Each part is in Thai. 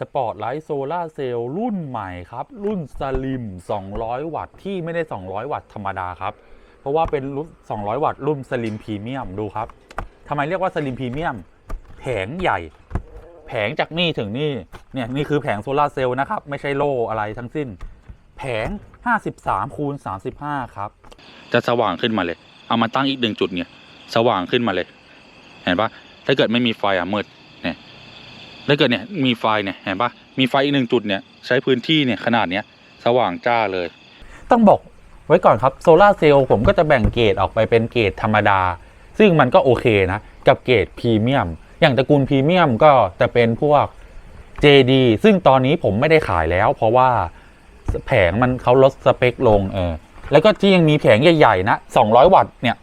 สปอร์ตไลท์โซลาเซลล์รุ่นใหม่ครับ รุ่นสลิม 200 วัตต์ที่ไม่ได้ 200 วัตต์ธรรมดาครับ เพราะว่าเป็นรุ่น 200 วัตต์รุ่นสลิมพรีเมียมดูครับทำไมเรียกว่าสลิมพรีเมียมแผงใหญ่ แผงจากนี่ถึงนี่เนี่ยนี่คือแผงโซลาเซลล์นะครับ ไม่ใช่โล่อะไรทั้งสิ้น แผง 53คูณ35 ครับ จะสว่างขึ้นมาเลย เอามาตั้งอีกหนึ่งจุดเนี่ย สว่างขึ้นมาเลย เห็นปะถ้าเกิดไม่มีไฟอะมืด ถ้าเกิดเนี่ยมีไฟเนี่ยเห็นปะมีไฟอีกหนึ่งจุดเนี่ยใช้พื้นที่เนี่ยขนาดเนี้ยสว่างจ้าเลย ต้องบอกไว้ก่อนครับโซลาเซลล์ผมก็จะแบ่งเกรดออกไปเป็นเกรดธรรมดา ซึ่งมันก็โอเคนะ กับเกรดพรีเมียม อย่างตระกูลพรีเมียมก็จะเป็นพวก JD ซึ่งตอนนี้ผมไม่ได้ขายแล้ว เพราะว่าแผงมันเขาลดสเปคลงเออแล้วก็ที่ยังมีแผงใหญ่ๆนะ 200 วัตต์เนี่ย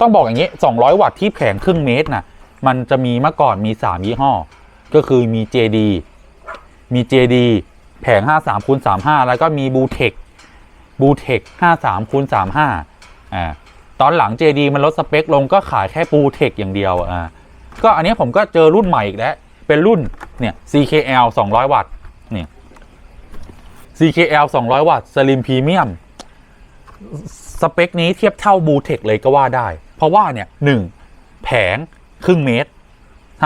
ต้องบอกอย่างนี้ 200 วัตต์ที่แผงครึ่งเมตรนะมันจะมีเมื่อก่อนมี 3 ยี่ห้อ ก็คือมี JD มี JD แผง 53คูณ35 แล้วก็มี b ูเทคบูเทค53คูณ35อ่าตอนหลัง JD มันลดสเปคลงก็ขายแค่บูเทคอย่างเดียวอ่าก็อันนี้ผมก็เจอรุ่นใหม่อีกแล้ว เป็นรุ่นเนี่ย CKL 200 วัตต์เนี่ย CKL 200 วัตต์ Slim Premium สเปคนี้เทียบเท่าบูเทคเลยก็ว่าได้ เพราะว่าเนี่ยหนึ่งแผงครึ่งเมตร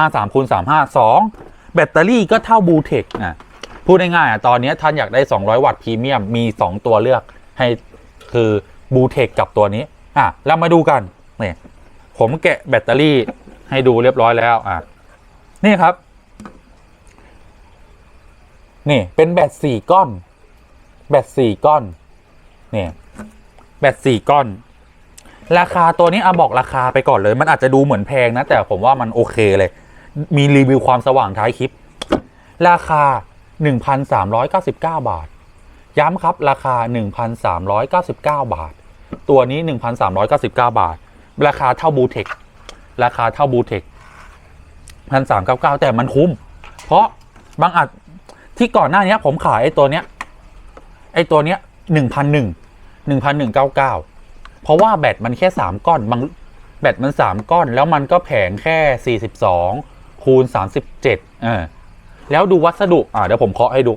53คูณ35 2 แบตเตอรี่ก็เท่าบูเทคอะพูดง่ายๆอะตอนนี้ท่านอยากได้ 200 วัตต์พรีเมียมมี 2 ตัวเลือกให้คือบูเทคกับตัวนี้อะเรามาดูกันนี่ผมแกะแบตเตอรี่ให้ดูเรียบร้อยแล้วอะนี่ครับ นี่เป็นแบตสี่ก้อน แบตสี่ก้อนนี่แบตสี่ก้อน ราคาตัวนี้เอาบอกราคาไปก่อนเลย มันอาจจะดูเหมือนแพงนะ แต่ผมว่ามันโอเคเลย มีรีวิวความสว่างท้ายคลิป ราคา 1,399 บาท ย้ำครับราคา 1,399 บาท ตัวนี้ 1,399 บาท ราคาเท่าบูเทคราคาเท่าบูเทค1,399แต่มันคุ้ม เพราะบางอัดที่ก่อนหน้านี้ผมขายไอ้ตัวเนี้ยไอ้ตัวเนี้ย1,001 1,199เพราะว่าแบตมันแค่3ก้อนบางแบตมัน3ก้อน แล้วมันก็แผงแค่42 คูณ 37เออแล้วดูวัสดุอ่าเดี๋ยวผมเคาะให้ดู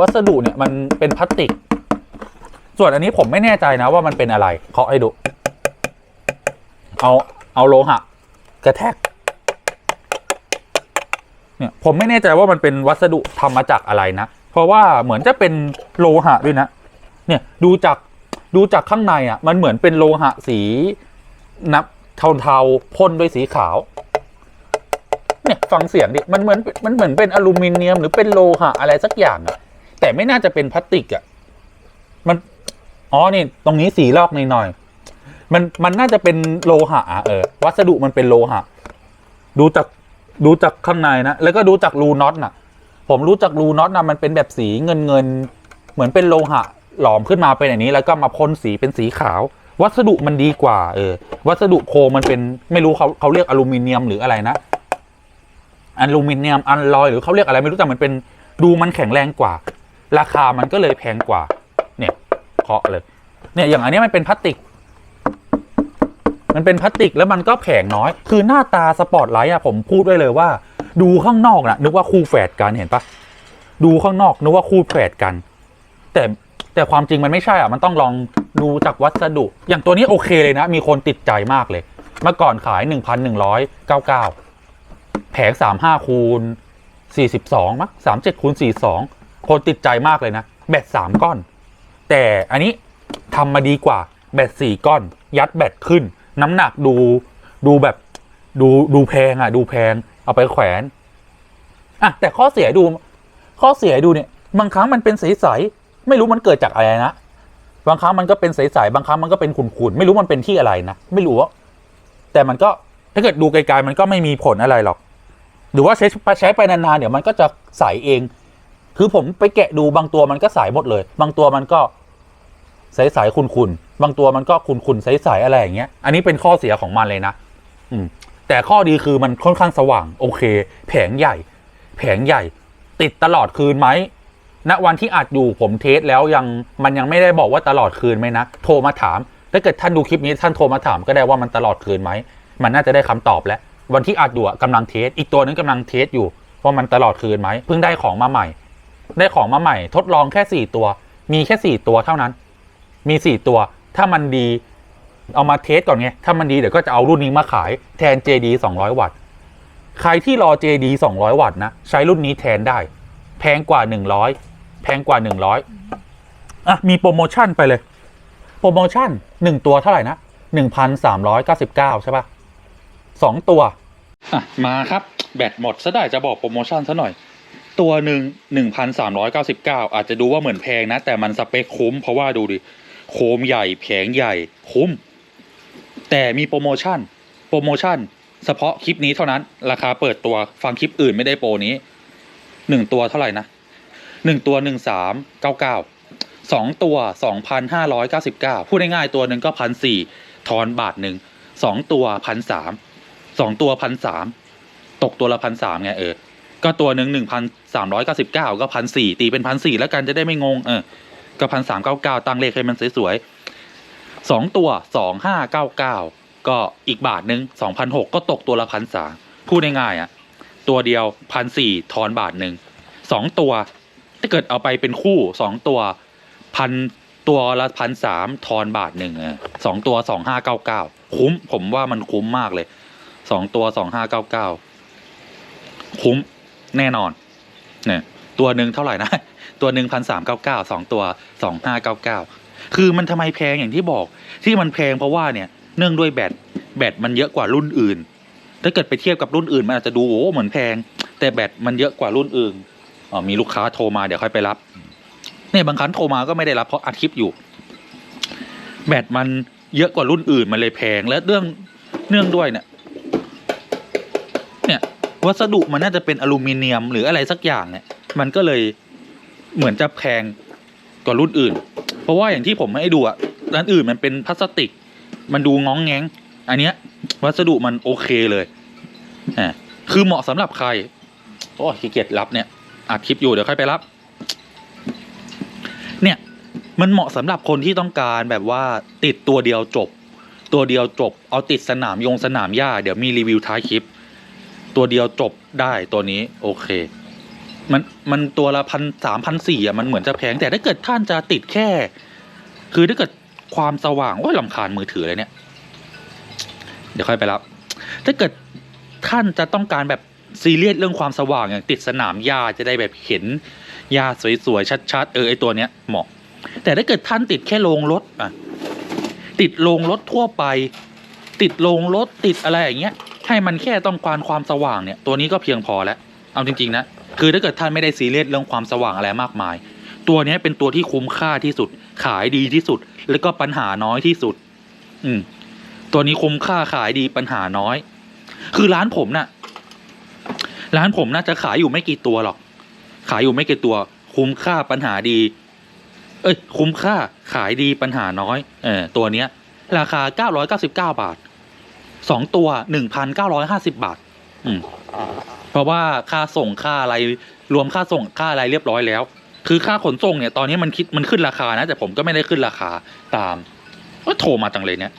วัสดุเนี่ยมันเป็นพลาสติก ส่วนอันนี้ผมไม่แน่ใจนะว่ามันเป็นอะไรเคาะให้ดู เอาเอาโลหะกระแทกเนี่ยผมไม่แน่ใจว่ามันเป็นวัสดุทำมาจากอะไรนะ เพราะว่าเหมือนจะเป็นโลหะด้วยนะ เนี่ยดูจากดูจากข้างในอะ มันเหมือนเป็นโลหะสีนับเทาๆพ่นด้วยสีขาว เนี่ยฟังเสียงดิมันเหมือนมันเหมือนเป็นอลูมิเนียมหรือเป็นโลหะอะไรสักอย่างอะแต่ไม่น่าจะเป็นพลาสติกอะมันอ๋อนี่ตรงนี้สีลอกหน่อยๆมันมันน่าจะเป็นโลหะอะเออ วัสดุมันเป็นโลหะ ดูจากดูจากข้างในนะแล้วก็ดูจากรูน็อตน่ะ ผมรู้จากรูน็อตนะมันเป็นแบบสีเงินเงินเหมือนเป็นโลหะ หลอมขึ้นมาเป็นอย่างนี้ แล้วก็มาพ่นสีเป็นสีขาว วัสดุมันดีกว่า เออ วัสดุโคมันเป็นไม่รู้เขาเขาเรียกอลูมิเนียมหรืออะไรนะ อลูมิเนียมอัลลอยหรือเขาเรียกอะไรไม่รู้แต่มันเป็นดูมันแข็งแรงกว่า ราคามันก็เลยแพงกว่า เนี่ยเคาะเลย เนี่ยอย่างอันนี้มันเป็นพลาสติก มันเป็นพลาสติกแล้วมันก็แผงน้อย คือหน้าตาสปอร์ตไลท์อะผมพูดไว้เลยว่า ดูข้างนอกนะนึกว่าคู่แฝดกันเห็นปะดูข้างนอกนึกว่าคู่แฝดกัน แต่แต่ความจริงมันไม่ใช่อะ มันต้องลองดูจากวัสดุ อย่างตัวนี้โอเคเลยนะ มีคนติดใจมากเลย เมื่อก่อนขาย 1,199 แผง35คูณ42มั้ง37คูณ42คนติดใจมากเลยนะ แบต3ก้อน แต่อันนี้ทำมาดีกว่าแบต4ก้อน ยัดแบตขึ้น น้ำหนักดูดูแบบดูดูแพงอะ ดูแพงเอาไปแขวนอะแต่ข้อเสียดู ข้อเสียดูเนี่ย บางครั้งมันเป็นใสๆไม่รู้มันเกิดจากอะไรนะบางครั้งมันก็เป็นใสๆบางครั้งมันก็เป็นขุ่นๆไม่รู้มันเป็นที่อะไรนะไม่รู้แต่มันก็ถ้าเกิดดูไกลๆมันก็ไม่มีผลอะไรหรอก หรือว่าใช้ใช้ไปนานๆเดี๋ยวมันก็จะใสเอง คือผมไปแกะดูบางตัวมันก็ใสหมดเลย บางตัวมันก็ใสๆขุ่นๆบางตัวมันก็ขุ่นๆใสๆอะไรอย่างเงี้ย อันนี้เป็นข้อเสียของมันเลยนะ อืม แต่ข้อดีคือมันค่อนข้างสว่าง โอเค แผงใหญ่ แผงใหญ่ ติดตลอดคืนไหมณวันที่อัดอยู่ผมเทสแล้วยังมันยังไม่ได้บอกว่าตลอดคืนไหมนะ โทรมาถาม ถ้าเกิดท่านดูคลิปนี้ท่านโทรมาถามก็ได้ว่ามันตลอดคืนไหม มันน่าจะได้คำตอบแล้ว วันที่อัดอยู่อะกำลังเทส อีกตัวนึงกำลังเทสอยู่ว่ามันตลอดคืนไหมเพิ่งได้ของมาใหม่ ได้ของมาใหม่ ทดลองแค่สี่ตัว มีแค่สี่ตัวเท่านั้น มีสี่ตัว ถ้ามันดีเอามาเทสก่อนไง ถ้ามันดีเดี๋ยวก็จะเอารุ่นนี้มาขายแทน JD 200 วัตต์ ใครที่รอ JD 200 วัตต์นะ ใช้รุ่นนี้แทนได้ แพงกว่า 100 แพงกว่า 100อะมีโปรโมชั่นไปเลย โปรโมชั่น 1 ตัวเท่าไหร่นะ 1,399 ใช่ปะ่ะ สองตัวอะมาครับ แบตหมดซะได้จะบอกโปรโมชั่นซะหน่อย ตัวหนึ่งหนึ่งพันส1,399 อาจจะดูว่าเหมือนแพงนะ แต่มันสเปคคุ้ม เพราะว่าดูดิ โคมใหญ่แผงใหญ่คุ้ม แต่มีโปรโมชั่น โปรโมชั่น เฉพาะคลิปนี้เท่านั้น ราคาเปิดตัวฟังคลิปอื่นไม่ได้โปรนี้หนึ่งตัวเท่าไหร่นะหนึ่งตัวหนึ่งสามเก้าเก้าสองตัวสองพันห้าร้อยเก้าสิบเก้าพูดง่ายๆตัวหนึ่งก็พันสี่ทอนบาทหนึ่งสองตัวพันสาม สองตัวพันสามตกตัวละพันสามไงเออ ก็ตัวหนึ่งหนึ่งพันสามร้อยเก้าสิบเก้าก็พันสี่ตีเป็นพันสี่แล้วกันจะได้ไม่งงเออก็พันสามเก้าเก้าตั้งเลขให้มันสวยๆสองตัวสองห้าเก้าเก้าก็อีกบาทหนึ่งสองพันหกก็ตกตัวละพันสามพูดง่ายๆอะ ตัวเดียวพันสี่ทอนบาทหนึ่งสองตัว ถ้าเกิดเอาไปเป็นคู่สองตัวพันตัวละพันสามทอนบาทหนึ่งสองตัวสองห้าเก้าเก้าคุ้ม ผมว่ามันคุ้มมากเลย สองตัวสองห้าเก้าเก้าคุ้มแน่นอนเนี่ยตัวหนึ่งเท่าไหร่นะ ตัวหนึ่งพันสามเก้าเก้าสองตัวสองห้าเก้าเก้าคือมันทำไมแพงอย่างที่บอก ที่มันแพงเพราะว่าเนี่ยเนื่องด้วยแบตแบตมันเยอะกว่ารุ่นอื่น ถ้าเกิดไปเทียบกับรุ่นอื่นมันอาจจะดูโอ้เหมือนแพง แต่แบตมันเยอะกว่ารุ่นอื่นอ๋อมีลูกค้าโทรมาเดี๋ยวค่อยไปรับเนี่ยบางครั้งโทรมาก็ไม่ได้รับเพราะอัดคลิปอยู่ แบตมันเยอะกว่ารุ่นอื่นมันเลยแพงและเรื่องเนื่องด้วยเนี่ย วัสดุมันน่าจะเป็นอลูมิเนียมหรืออะไรสักอย่างเนี่ย มันก็เลยเหมือนจะแพงกว่ารุ่นอื่น เพราะว่าอย่างที่ผมให้ดูอะร้านอื่นมันเป็นพลาสติก มันดูง้องแงงอันเนี้ย วัสดุมันโอเคเลยอ่าคือเหมาะสำหรับใครโอ้ขี้เกียจรับเนี่ยอัดคลิปอยู่เดี๋ยวค่อยไปรับ เนี่ยมันเหมาะสำหรับคนที่ต้องการแบบว่าติดตัวเดียวจบ ตัวเดียวจบ เอาติดสนามยงสนามหญ้าเดี๋ยวมีรีวิวท้ายคลิป ตัวเดียวจบได้ตัวนี้ โอเค มันมันตัวละพันสามพันสี่อะมันเหมือนจะแพงแต่ถ้าเกิดท่านจะติดแค่ คือถ้าเกิดความสว่างโอ้ยลำคาญมือถือเลยเนี่ย เดี๋ยวค่อยไปรับ ถ้าเกิดท่านจะต้องการแบบซีเรียสเรื่องความสว่างอย่างติดสนามหญ้าจะได้แบบเห็นหญ้าสวยๆชัดๆเออไอตัวเนี้ยเหมาะ แต่ถ้าเกิดท่านติดแค่โรงรถอะติดโรงรถทั่วไป ติดโรงรถติดอะไรอย่างเงี้ย ให้มันแค่ต้องการความสว่างเนี่ยตัวนี้ก็เพียงพอแล้ว เอาจริง ๆ นะ คือถ้าเกิดท่านไม่ได้ซีเรียสเรื่องความสว่างอะไรมากมาย ตัวนี้เป็นตัวที่คุ้มค่าที่สุด ขายดีที่สุด แล้วก็ปัญหาน้อยที่สุด อืม ตัวนี้คุ้มค่าขายดีปัญหาน้อย คือร้านผมน่ะ ร้านผมน่าจะขายอยู่ไม่กี่ตัวหรอก ขายอยู่ไม่กี่ตัว คุ้มค่าปัญหาดี เอ้ย คุ้มค่าขายดีปัญหาน้อย เออตัวเนี้ย ราคาเก้าร้อยเก้าสิบเก้าบาท สองตัวหนึ่งพันเก้าร้อยห้าสิบบาท อืม เพราะว่าค่าส่งค่าอะไรรวมค่าส่งค่าอะไรเรียบร้อยแล้ว คือค่าขนส่งเนี่ยตอนนี้มันคิดมันขึ้นราคานะ แต่ผมก็ไม่ได้ขึ้นราคาตามก็โทรมาจังเลยเนี่ย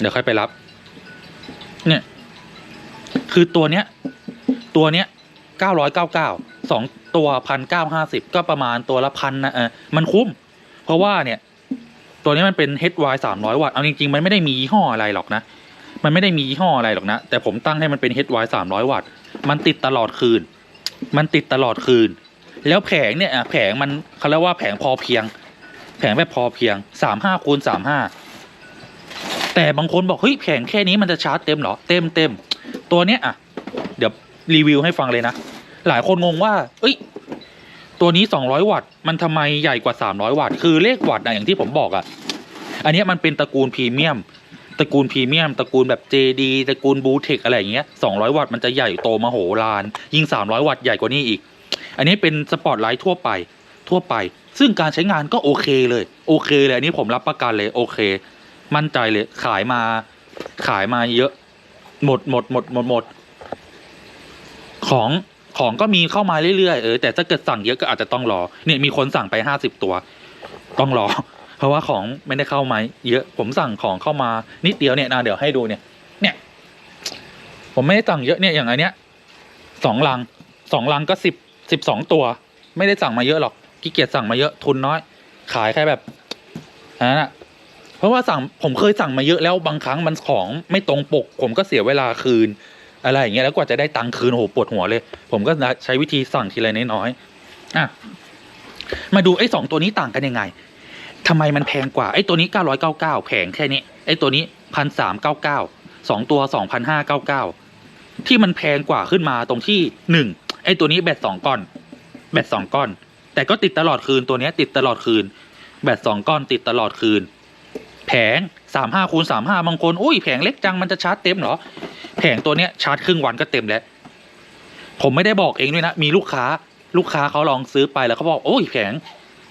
เดี๋ยวค่อยไปรับ เนี่ย คือตัวเนี้ย ตัวเนี้ยเก้าร้อยเก้าเก้าสองตัวพันเก้าห้าสิบก็ประมาณตัวละพันนะเออมันคุ้ม เพราะว่าเนี่ย ตัวนี้มันเป็น HY สามร้อยวัตต์ เอาจริง ๆ มันไม่ได้มียี่ห้ออะไรหรอกนะ มันไม่ได้มียี่ห้ออะไรหรอกนะ แต่ผมตั้งให้มันเป็น HY สามร้อยวัตต์ มันติดตลอดคืน มันติดตลอดคืน แล้วแผงเนี่ยแผงมันเขาเรียกว่าแผงพอเพียง แผงแบบพอเพียงสามห้าคูณสามห้าแต่บางคนบอกเฮ้ยแผงแค่นี้มันจะชาร์จเต็มเหรอ เต็มเต็ม ตัวเนี้ยอะ เดี๋ยวรีวิวให้ฟังเลยนะ หลายคนงงว่า เอ้ย ตัวนี้ 200 วัตต์ มันทำไมใหญ่กว่า 300 วัตต์ คือเลขวัตต์นะอย่างที่ผมบอกอะ่ะ อันนี้มันเป็นตระกูลพรีเมียม ตระกูลพรีเมียมตระกูลแบบ JD ตระกูลบูเทคอะไรอย่างเงี้ย200 วัตต์มันจะใหญ่โตมโหฬารยิ่ง 300 วัตต์ใหญ่กว่านี้อีก อันนี้เป็นสปอตไลท์ทั่วไปทั่วไป ซึ่งการใช้งานก็โอเคเลย โอเคเลยอันนี้ผมรับประกันเลยโอเค มั่นใจเลยขายมาขายมาเยอะ หมดหมดหมดหมดหมด ของของก็มีเข้ามาเรื่อยๆเออแต่ถ้าเกิดสั่งเยอะก็อาจจะต้องรอเนี่ยมีคนสั่งไปห้าสิบตัว ต้องรอ เพราะว่าของไม่ได้เข้ามาเยอะผมสั่งของเข้ามานิดเดียวเนี่ยนะเดี๋ยวให้ดูเนี่ย เนี่ย ผมไม่ได้สั่งเยอะเนี่ยอย่างอันเนี้ยสองลังสองลังก็สิบสิบสองตัว ไม่ได้สั่งมาเยอะหรอกขี้เกียจสั่งมาเยอะทุนน้อย ขายแค่แบบอันนั้นอะเพราะว่าสั่งผมเคยสั่งมาเยอะแล้วบางครั้งมันของไม่ตรงปก ผมก็เสียเวลาคืน อะไรอย่างเงี้ยแล้วกว่าจะได้ตังค์คืนโอ้โหปวดหัวเลย ผมก็ใช้วิธีสั่งทีละน้อยๆอะมาดูไอ้สองตัวนี้ต่างกันยังไง ทำไมมันแพงกว่าไอ้ตัวนี้เก้าร้อยเก้าเก้าแพงแค่นี้ไอ้ตัวนี้พันสามเก้าเก้าสองตัวสองพันห้าเก้าเก้าที่มันแพงกว่าขึ้นมาตรงที่หนึ่งไอ้ตัวนี้แบตสองก้อน แบตสองก้อน แต่ก็ติดตลอดคืนตัวนี้ติดตลอดคืน แบตสองก้อนติดตลอดคืน แผงสามห้าคูณสามห้าบางคนอุ้ยแผงเล็กจังมันจะชาร์จเต็มเหรอ แผงตัวเนี้ยชาร์จครึ่งวันก็เต็มแล้ว ผมไม่ได้บอกเองด้วยนะ มีลูกค้าลูกค้าเขาลองซื้อไปแล้วเขาบอกโอ้ยแผง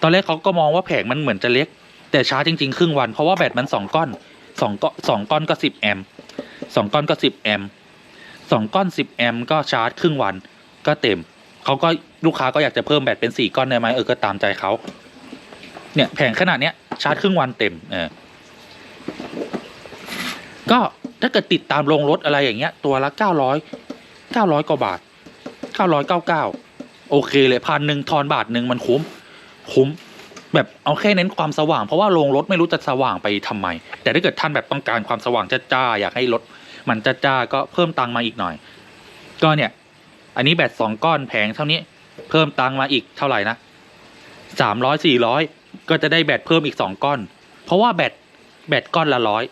อนแรกเขาก็มองว่าแผงมันเหมือนจะเล็ก แต่ชาร์จจริง ๆ ครึ่งวัน เพราะว่าแบตมันสองก้อนสองก้อนสองก้อนก็สิบแอมป์สองก้อนก็สิบแอมป์สองก้อนสิบแอมป์ก็ชาร์จครึ่งวันก็เต็มเขาก็ลูกค้าก็อยากจะเพิ่มแบตเป็นสี่ก้อนได้ไหมเออก็ตามใจเขาเนี่ยแผงขนาดเนี้ยชาร์จครึ่งวันเต็มเออก็ถ้าเกิดติดตามโรงรถอะไรอย่างเงี้ย ตัวละเก้าร้อยเก้าร้อยกว่าบาทเก้าร้อยเก้าเก้าโอเคเลยพันหนึ่งทอนบาทหนึ่งมันคุ้ม คุ้มแบบเอาแค่เน้นความสว่างเพราะว่าโรงรถไม่รู้จะสว่างไปทำไม แต่ถ้าเกิดท่านแบบต้องการความสว่างจ้าๆอยากให้รถมันจ้าๆก็เพิ่มตังมาอีกหน่อย ก็เนี่ย อันนี้แบตสองก้อนแพงเท่านี้เพิ่มตังมาอีกเท่าไหร่นะสามร้อยสี่ร้อยก็จะได้แบตเพิ่มอีกสองก้อน เพราะว่าแบตแบตก้อนละร้อย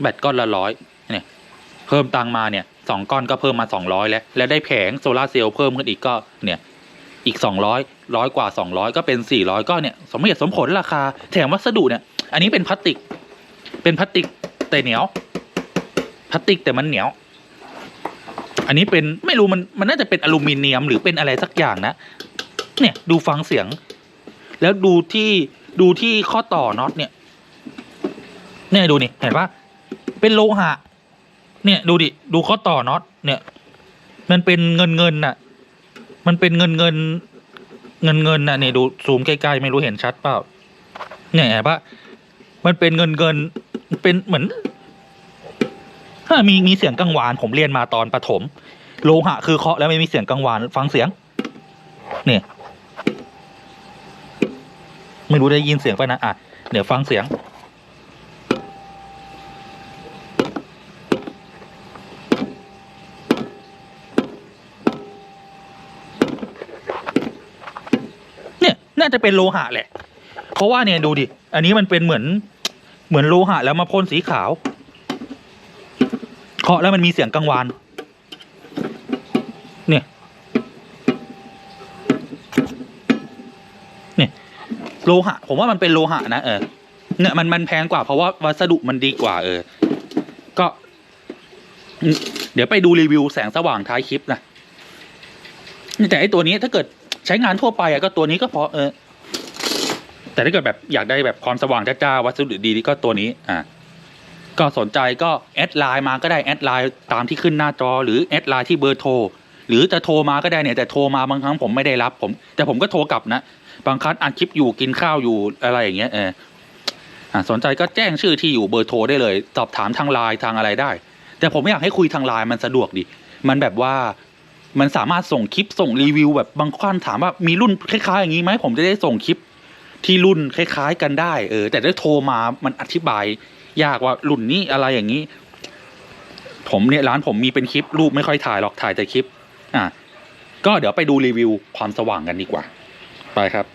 แบตก้อนละร้อยเนี่ยเพิ่มตังมาเนี่ยสองก้อนก็เพิ่มมาสองร้อยแล้ว แล้วได้แผงโซลาเซลล์เพิ่มขึ้นอีกก็เนี่ย อีกสองร้อยร้อยกว่าสองร้อยก็เป็นสี่ร้อยก็เนี่ยสมเหตุสมผลราคา แถมวัสดุเนี่ย อันนี้เป็นพลาสติก เป็นพลาสติกแต่เหนียวพลาสติกแต่มันเหนียว อันนี้เป็นไม่รู้มันมันน่าจะเป็นอลูมิเนียมหรือเป็นอะไรสักอย่างนะ เนี่ยดูฟังเสียง แล้วดูที่ดูที่ข้อต่อน็อตเนี่ย เนี่ยดูนี่เห็นปะเป็นโลหะ เนี่ยดูดิดูข้อต่อน็อตเนี่ย มันเป็นเงินเงินน่ะ มันเป็นเงินเงินเงินเงินน่ะเนี่ยดูซูมใกล้ๆไม่รู้เห็นชัดเปล่าเนี่ยเห็นปะมันเป็นเงินเงินเป็นเหมือนฮะมีมีเสียงกังวานผมเรียนมาตอนประถม โลหะคือเคาะแล้วไม่มีเสียงกังวานฟังเสียง เนี่ย ไม่รู้ได้ยินเสียงไปนะอะเดี๋ยวฟังเสียง เนี่ย น่าจะเป็นโลหะแหละ เพราะว่าเนี่ยดูดิ อันนี้มันเป็นเหมือนเหมือนโลหะแล้วมาพ่นสีขาว เคาะแล้วมันมีเสียงกังวาน เนี่ย เนี่ยโลหะ ผมว่ามันเป็นโลหะนะเออ เนี่ยมันมันแพงกว่าเพราะว่าวัสดุมันดีกว่า เออ ก็ เดี๋ยวไปดูรีวิวแสงสว่างท้ายคลิปนะแต่ไอตัวนี้ถ้าเกิด ใช้งานทั่วไปอะก็ตัวนี้ก็พอเออ แต่ถ้าเกิดแบบอยากได้แบบความสว่างจ้าๆวัสดุดีๆก็ตัวนี้ อ่าก็สนใจก็แอดไลน์มาก็ได้แอดไลน์ตามที่ขึ้นหน้าจอ หรือแอดไลน์ที่เบอร์โทรหรือจะโทรมาก็ได้เนี่ยแต่โทรมาบางครั้งผมไม่ได้รับผม แต่ผมก็โทรกลับนะ บางครั้งอัดคลิปอยู่กินข้าวอยู่อะไรอย่างเงี้ยเอออ่าสนใจก็แจ้งชื่อที่อยู่เบอร์โทรได้เลย สอบถามทางไลน์ทางอะไรได้ แต่ผมไม่อยากให้คุยทางไลน์มันสะดวกดิมันแบบว่า มันสามารถส่งคลิปส่งรีวิวแบบบางคนถามว่ามีรุ่นคล้ายๆอย่างนี้ไหมผมจะได้ส่งคลิปที่รุ่นคล้าย ๆ กันได้ เออ แต่ได้โทรมามันอธิบาย ยากว่ารุ่นนี้อะไรอย่างนี้ ผมเนี่ยร้านผมมีเป็นคลิปรูปไม่ค่อยถ่ายหรอกถ่ายแต่คลิป อะก็เดี๋ยวไปดูรีวิวความสว่างกันดีกว่า ไปครับ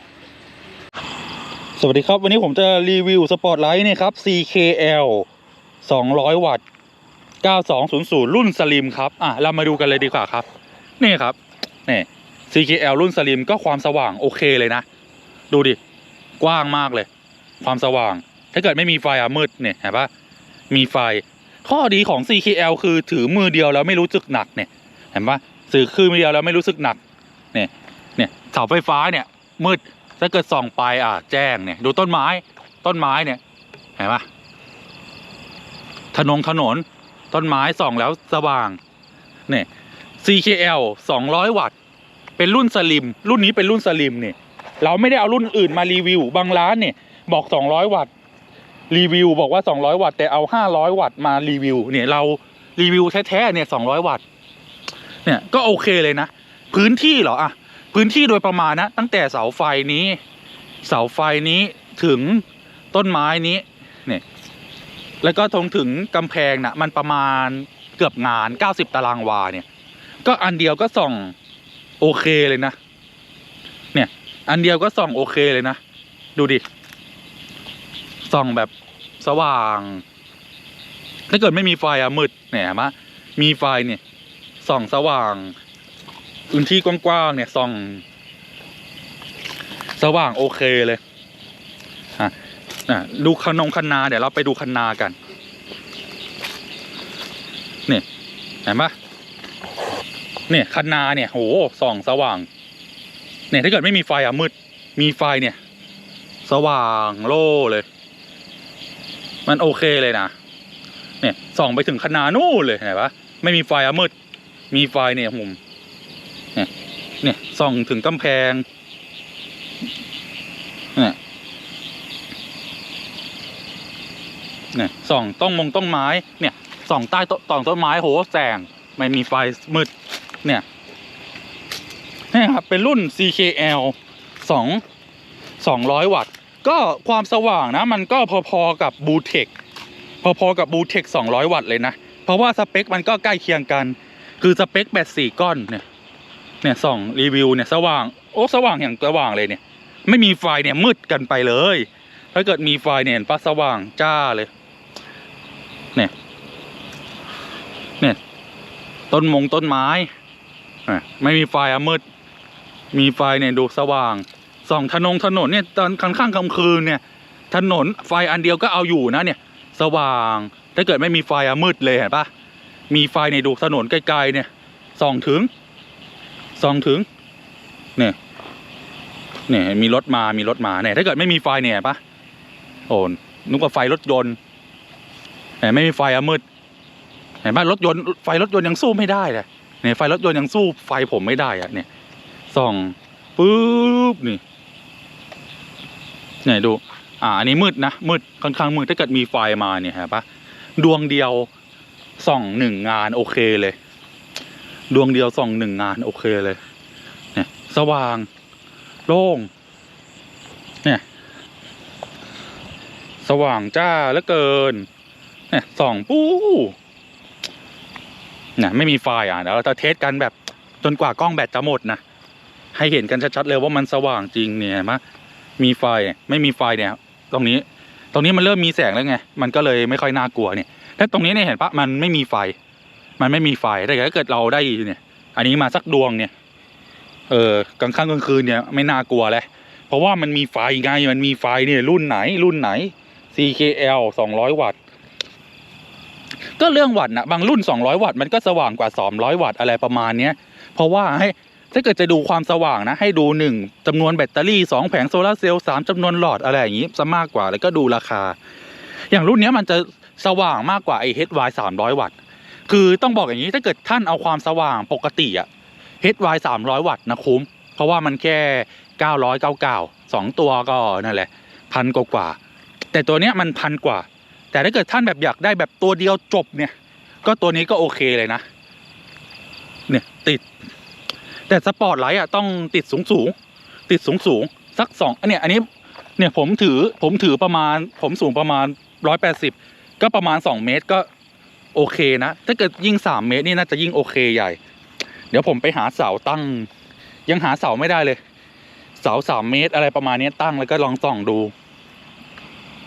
สวัสดีครับ วันนี้ผมจะรีวิวสปอตไลท์เนี่ยครับ CKL 200 วัตต์9200 รุ่นสลิมครับ อะเรามาดูกันเลยดีกว่าครับ นี่ครับนี่ CKL รุ่นสลิมก็ความสว่างโอเคเลยนะ ดูดิ กว้างมากเลย ความสว่าง ถ้าเกิดไม่มีไฟอะมืดเนี่ยเห็นปะมีไฟ ข้อดีของ CKL คือถือมือเดียวแล้วไม่รู้สึกหนักเนี่ยเห็นปะสื่อคือมือเดียวแล้วไม่รู้สึกหนักเนี่ยเนี่ยเสาไฟฟ้าเนี่ยมืดถ้าเกิดส่องไปอะแจ้งเนี่ยดูต้นไม้ต้นไม้เนี่ยเห็นปะถนนถนนต้นไม้ส่องแล้วสว่างเนี่ย CKL 200 วัตต์ เป็นรุ่นสลิม รุ่นนี้เป็นรุ่นสลิมเนี่ย เราไม่ได้เอารุ่นอื่นมารีวิว บางร้านเนี่ยบอก 200 วัตต์ รีวิวบอกว่า 200 วัตต์ แต่เอา 500 วัตต์มารีวิว เนี่ยเรารีวิวแท้ๆเนี่ย 200 วัตต์ เนี่ยก็โอเคเลยนะ พื้นที่เหรออะ พื้นที่โดยประมาณนะ ตั้งแต่เสาไฟนี้ เสาไฟนี้ถึงต้นไม้นี้ เนี่ย แล้วก็ตรงถึงกำแพงนะมันประมาณเกือบงาน 90 ตารางวาเนี่ย ก็อันเดียวก็ส่องโอเคเลยนะ เนี่ย อันเดียวก็ส่องโอเคเลยนะ ดูดิ ส่องแบบสว่าง ถ้าเกิดไม่มีไฟอะมืดเนี่ยเห็นไหมมีไฟเนี่ย ส่องสว่างพื้นที่กว้างๆเนี่ยส่อง สว่างโอเคเลยอะอะดูขนงคันนา เดี๋ยวเราไปดูคันนากันเนี่ยเห็นปะ เนี่ยคันนาเนี่ยโหส่องสว่าง เนี่ยถ้าเกิดไม่มีไฟอะมืด มีไฟเนี่ย สว่างโล่เลย มันโอเคเลยนะเนี่ยส่องไปถึงคันนานู่นเลยเห็นปะไม่มีไฟอะมืด มีไฟเนี่ยผมเนี่ยเนี่ยส่องถึงกำแพงเนี่ยเนี่ยส่องต้องมงต้นไม้เนี่ยส่องใต้ต้นต่องต้นไม้โหแสงไม่มีไฟมืด เนี่ยนี่ครับเป็นรุ่น CKL สองสองร้อยวัตต์ ก็ความสว่างนะ มันก็พอๆกับบูเทคพอๆกับบูเทคสองร้อยวัตต์เลยนะ เพราะว่าสเปคมันก็ใกล้เคียงกัน คือสเปคแบตสี่ก้อนเนี่ยเนี่ยส่องรีวิวเนี่ยสว่าง โอ้สว่างอย่างสว่างเลยเนี่ย ไม่มีไฟเนี่ยมืดกันไปเลย ถ้าเกิดมีไฟเนี่ยเห็นปะสว่างจ้าเลย เนี่ย เนี่ย ต้นมงต้นไม้ ไม่มีไฟอะมืด มีไฟเนี่ยดูสว่างส่องถนนถนนเนี่ยตอนกลางค่ำกลางคืนเนี่ย ถนนไฟอันเดียวก็เอาอยู่นะเนี่ย สว่างถ้าเกิดไม่มีไฟอะมืดเลยเห็นปะมีไฟเนี่ยดูถนนไกลๆเนี่ยส่องถึงส่องถึงเนี่ยเนี่ยมีรถมามีรถมาเนี่ยถ้าเกิดไม่มีไฟเนี่ยปะโอ้นึกว่าไฟรถยนต์แต่ไม่มีไฟอะมืดเห็นปะรถยนต์ไฟรถยนต์ยังสู้ไม่ได้เลย เนี่ยไฟรถยนต์ยังสู้ไฟผมไม่ได้อะเนี่ยส่องปุ๊บนี่เนี่ยดู อ่า อันนี้มืดนะ มืดค่อนข้างมืดถ้าเกิดมีไฟมาเนี่ยเห็นปะดวงเดียวส่องหนึ่งงานโอเคเลย ดวงเดียวส่องหนึ่งงานโอเคเลย เนี่ย สว่าง โล่ง เนี่ย สว่างจ้าเหลือเกิน เนี่ยส่องปู้เนี่ยไม่มีไฟอะเดี๋ยวเราจะเทสกันแบบจนกว่ากล้องแบตจะหมดนะให้เห็นกันชัดๆเลยว่ามันสว่างจริงเนี่ยเห็นไหมมีไฟไม่มีไฟเนี่ย ตรงนี้ ตรงนี้มันเริ่มมีแสงแล้วไงมันก็เลยไม่ค่อยน่ากลัวเนี่ยถ้าตรงนี้เนี่ยเห็นปะมันไม่มีไฟ มันไม่มีไฟแต่ถ้าเกิดเราได้เนี่ย อันนี้มาสักดวงเนี่ย เออกลางค่ำกลางคืนเนี่ยไม่น่ากลัวแล้วเพราะว่ามันมีไฟไงมันมีไฟเนี่ยรุ่นไหนรุ่นไหน CKL 200 วัตต์ ก็เรื่องวัตต์นะบางรุ่น 200 วัตต์มันก็สว่างกว่า 200 วัตต์อะไรประมาณเนี้ยเพราะว่าให้ถ้าเกิดจะดูความสว่างนะ ให้ดูหนึ่งจำนวนแบตเตอรี่สองแผงโซลาเซลล์สามจำนวนหลอดอะไรอย่างนี้ซะมากกว่าแล้วก็ดูราคา อย่างรุ่นเนี้ยมันจะสว่างมากกว่าไอ้ HY 300 วัตต์คือต้องบอกอย่างนี้ถ้าเกิดท่านเอาความสว่างปกติอะ HY 300 วัตต์นะคุ้ม เพราะว่ามันแค่ 999 2 ตัวก็นั่นแหละพันกว่า แต่ตัวเนี้ยมันพันกว่า แต่ถ้าเกิดท่านแบบอยากได้แบบตัวเดียวจบเนี่ย ก็ตัวนี้ก็โอเคเลยนะ เนี่ยติด แต่สปอร์ตไลท์อะต้องติดสูงสูงติดสูงสูงสักสองอันเนี่ยอันนี้เนี่ยผมถือผมถือประมาณ ผมสูงประมาณร้อยแปดสิบก็ประมาณสองเมตรก็โอเคนะ ถ้าเกิดยิ่งสามเมตรนี่น่าจะยิ่งโอเคใหญ่ เดี๋ยวผมไปหาเสาตั้ง ยังหาเสาไม่ได้เลย เสาสามเมตรอะไรประมาณนี้ตั้งแล้วก็ลองส่องดู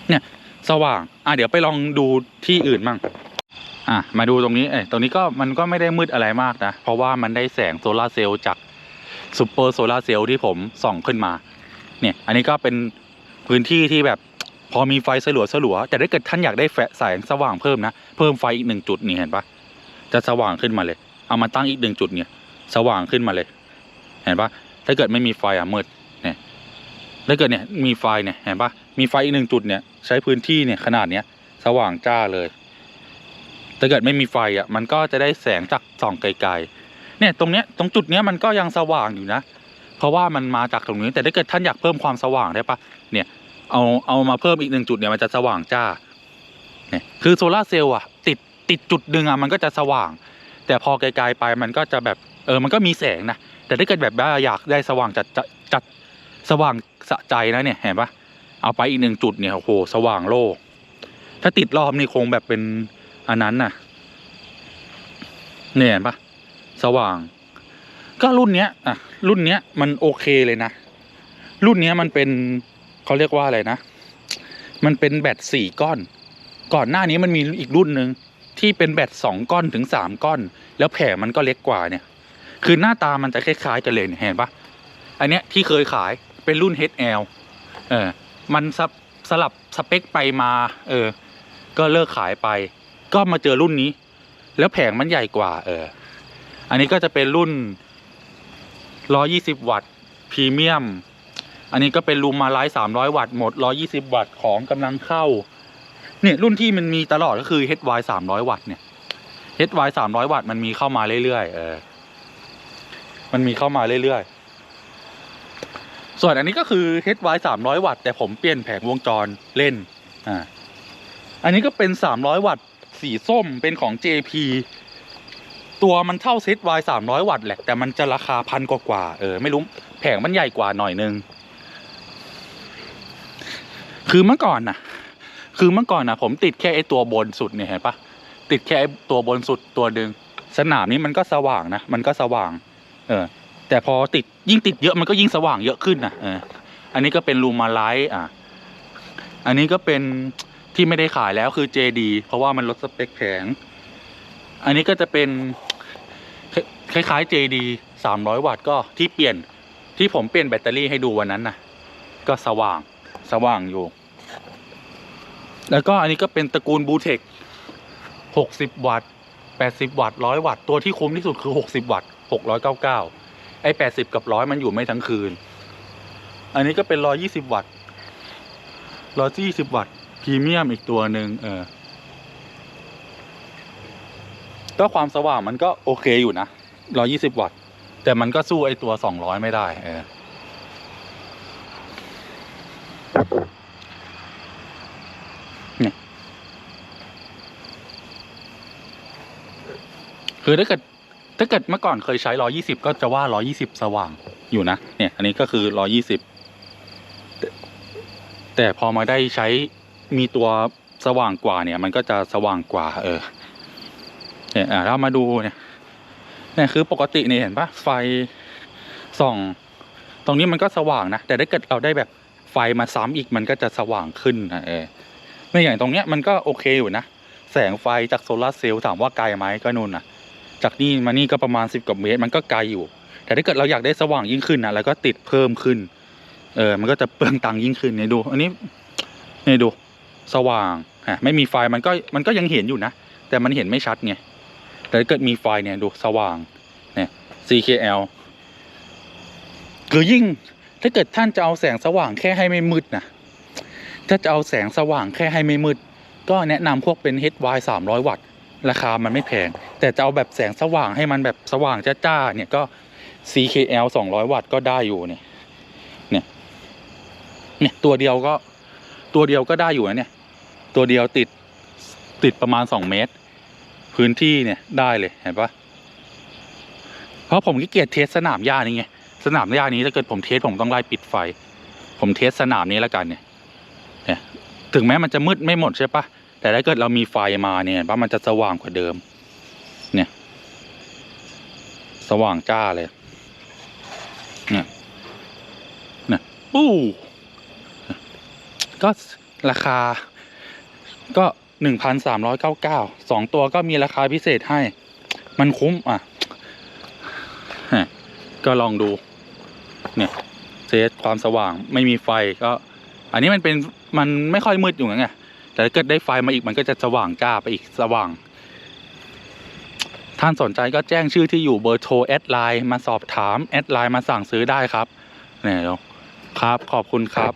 เนี่ย สว่าง อะเดี๋ยวไปลองดูที่อื่นมั่งอะมาดูตรงนี้เอ้ยตรงนี้ก็มันก็ไม่ได้มืดอะไรมากนะ เพราะว่ามันได้แสงโซลาร์เซลล์จากซูเปอร์โซลาร์เซลล์ที่ผมส่องขึ้นมา เนี่ย อันนี้ก็เป็นพื้นที่ที่แบบพอมีไฟสลัวสลัวแต่ถ้าเกิดท่านอยากได้แฟแสงสว่างเพิ่มนะ เพิ่มไฟอีกหนึ่งจุดนี่เห็นปะจะสว่างขึ้นมาเลย เอามาตั้งอีกหนึ่งจุดเนี่ย สว่างขึ้นมาเลย เห็นปะถ้าเกิดไม่มีไฟอะมืด เนี่ย ถ้าเกิดเนี่ยมีไฟเนี่ย เห็นปะ มีไฟอีกหนึ่งจุดเนี่ยใช้พื้นที่เนี่ยขนาดเนี้ยสว่างจ้าเลยถ้าเกิดไม่มีไฟอะมันก็จะได้แสงจากส่องไกลๆ เนี่ยตรงเนี้ยตรงจุดเนี้ยมันก็ยังสว่างอยู่นะ เพราะว่ามันมาจากตรงนี้แต่ถ้าเกิดท่านอยากเพิ่มความสว่างได้ปะเนี่ยเอาเอามาเพิ่มอีกหนึ่งจุดเนี่ยมันจะสว่างจ้า เนี่ยคือโซลาร์เซลล์อะติดติดจุดหนึ่งอะมันก็จะสว่าง แต่พอไกลๆไปมันก็จะแบบเออมันก็มีแสงนะแต่ถ้าเกิดแบบว่าอยากได้สว่างจัดจัดจัดสว่างสะใจนะเนี่ยเห็นปะ เอาไปอีกหนึ่งจุดเนี่ยโอ้โหสว่างโลก ถ้าติดรอบนี่คงแบบเป็นอันนั้นน่ะเนี่ยเห็นปะสว่าง ก็รุ่นเนี้ยอะรุ่นเนี้ยมันโอเคเลยนะ รุ่นเนี้ยมันเป็นเขาเรียกว่าอะไรนะ มันเป็นแบตสี่ก้อน ก่อนหน้านี้มันมีอีกรุ่นหนึ่งที่เป็นแบตสองก้อนถึงสามก้อน แล้วแผงมันก็เล็กกว่าเนี่ย คือหน้าตามันจะคล้ายๆกันเลยเนี่ยเห็นปะอันเนี้ยที่เคยขายเป็นรุ่น HL เออ มันสลับสลับสเปคไปมา เออ ก็เลิกขายไป ก็มาเจอรุ่นนี้ แล้วแผงมันใหญ่กว่า เออ อันนี้ก็จะเป็นรุ่น 120 วัตต์พรีเมียม อันนี้ก็เป็นลูมาไลท์300 วัตต์หมด 120 วัตต์ของกำลังเข้า เนี่ยรุ่นที่มันมีตลอดก็คือ HY 300 วัตต์เนี่ย HY 300 วัตต์มันมีเข้ามาเรื่อยๆ เออ มันมีเข้ามาเรื่อยๆ ส่วนอันนี้ก็คือ HY 300 วัตต์แต่ผมเปลี่ยนแผงวงจรเล่นอ่าอันนี้ก็เป็น 300 วัตต์สีส้มเป็นของ JP ตัวมันเท่าเซต Y 300 วัตต์แหละ แต่มันจะราคาพันกว่ากว่าๆเออ ไม่รู้ แผงมันใหญ่กว่าหน่อยนึง คือเมื่อก่อนน่ะ คือเมื่อก่อนน่ะ ผมติดแค่ไอ้ตัวบนสุดเนี่ยเห็นปะติดแค่ไอ้ตัวบนสุดตัวดึงสนามนี้มันก็สว่างนะ มันก็สว่าง เออ แต่พอติดยิ่งติดเยอะมันก็ยิ่งสว่างเยอะขึ้นนะเอออันนี้ก็เป็นลูมาไลท์อะ อันนี้ก็เป็นที่ไม่ได้ขายแล้วคือ JD เพราะว่ามันลดสเปคแผง อันนี้ก็จะเป็นคล้ายๆ JD 300 วัตต์ก็ที่เปลี่ยนที่ผมเปลี่ยนแบตเตอรี่ให้ดูวันนั้นนะก็สว่างสว่างอยู่ แล้วก็อันนี้ก็เป็นตระกูลบูเทค60 วัตต์ 80 วัตต์ 100 วัตต์ ตัวที่คุ้มที่สุดคือ 60 วัตต์ 699 ไอ้80กับ100มันอยู่ไม่ทั้งคืน อันนี้ก็เป็น120วัตต์120วัตต์พรีเมียมอีกตัวหนึ่งเออก็ความสว่างมันก็โอเคอยู่นะ120วัตต์ แต่มันก็สู้ไอตัว200ไม่ได้ เออนี่คือถ้าเกิด ถ้าเกิดเมื่อก่อนเคยใช้120ก็จะว่า120สว่างอยู่นะ เนี่ย อันนี้ก็คือ120แต่แต่พอมาได้ใช้มีตัวสว่างกว่าเนี่ย มันก็จะสว่างกว่า เออ เนี่ยอะเรามาดูเนี่ยเนี่ยคือปกติเนี่ยเห็นปะไฟส่อง ตรงนี้มันก็สว่างนะแต่ถ้าเกิดเราได้แบบไฟมาซ้ำอีกมันก็จะสว่างขึ้นนะเออไม่อย่างตรงเนี้ยมันก็โอเคอยู่นะแสงไฟจากโซลาร์เซลล์ถามว่าไกลไหมก็นู่นนะ จากนี่มานี่ก็ประมาณสิบกว่าเมตร มันก็ไกลอยู่ แต่ถ้าเกิดเราอยากได้สว่างยิ่งขึ้นนะเราก็ติดเพิ่มขึ้น เออมันก็จะเปลืองตังค์ยิ่งขึ้นเนี่ยดู อันนี้เนี่ยดูสว่างฮะไม่มีไฟมันก็มันก็ยังเห็นอยู่นะ แต่มันเห็นไม่ชัดไงแต่ถ้าเกิดมีไฟเนี่ยดูสว่างเนี่ย CKL คือยิ่งถ้าเกิดท่านจะเอาแสงสว่างแค่ให้ไม่มืดนะถ้าจะเอาแสงสว่างแค่ให้ไม่มืด ก็แนะนำพวกเป็น HY 300 วัตต์ ราคามันไม่แพง แต่จะเอาแบบแสงสว่างให้มันแบบสว่างจ้าๆเนี่ยก็ CKL 200 วัตต์ก็ได้อยู่เนี่ย เนี่ย เนี่ยตัวเดียวก็ตัวเดียวก็ได้อยู่นะเนี่ย ตัวเดียวติดติดประมาณ 2 เมตร พื้นที่เนี่ยได้เลยเห็นปะเพราะผมขี้เกียจเทสสนามหญ้านี่ไงสนามหญ้านี้ถ้าเกิดผมเทสผมต้องไล่ปิดไฟ ผมเทสสนามนี้แล้วกันเนี่ย เนี่ย ถึงแม้มันจะมืดไม่หมดใช่ปะ แต่ถ้าเกิดเรามีไฟมาเนี่ยว่ามันจะสว่างกว่าเดิม เนี่ย สว่างจ้าเลย เนี่ยเนี่ยปู้ก็ราคา ก็หนึ่งพันสามร้อยเก้าเก้าสองตัวก็มีราคาพิเศษให้ มันคุ้มอะฮะก็ลองดู เนี่ยเซตความสว่างไม่มีไฟก็ อันนี้มันเป็นมันไม่ค่อยมืดอยู่ไง แต่ถ้าเกิดได้ไฟมาอีกมันก็จะสว่างจ้าไปอีกสว่าง ท่านสนใจก็แจ้งชื่อที่อยู่เบอร์โทรแอดไลน์มาสอบถามแอดไลน์มาสั่งซื้อได้ครับเนี่ยครับขอบคุณครับ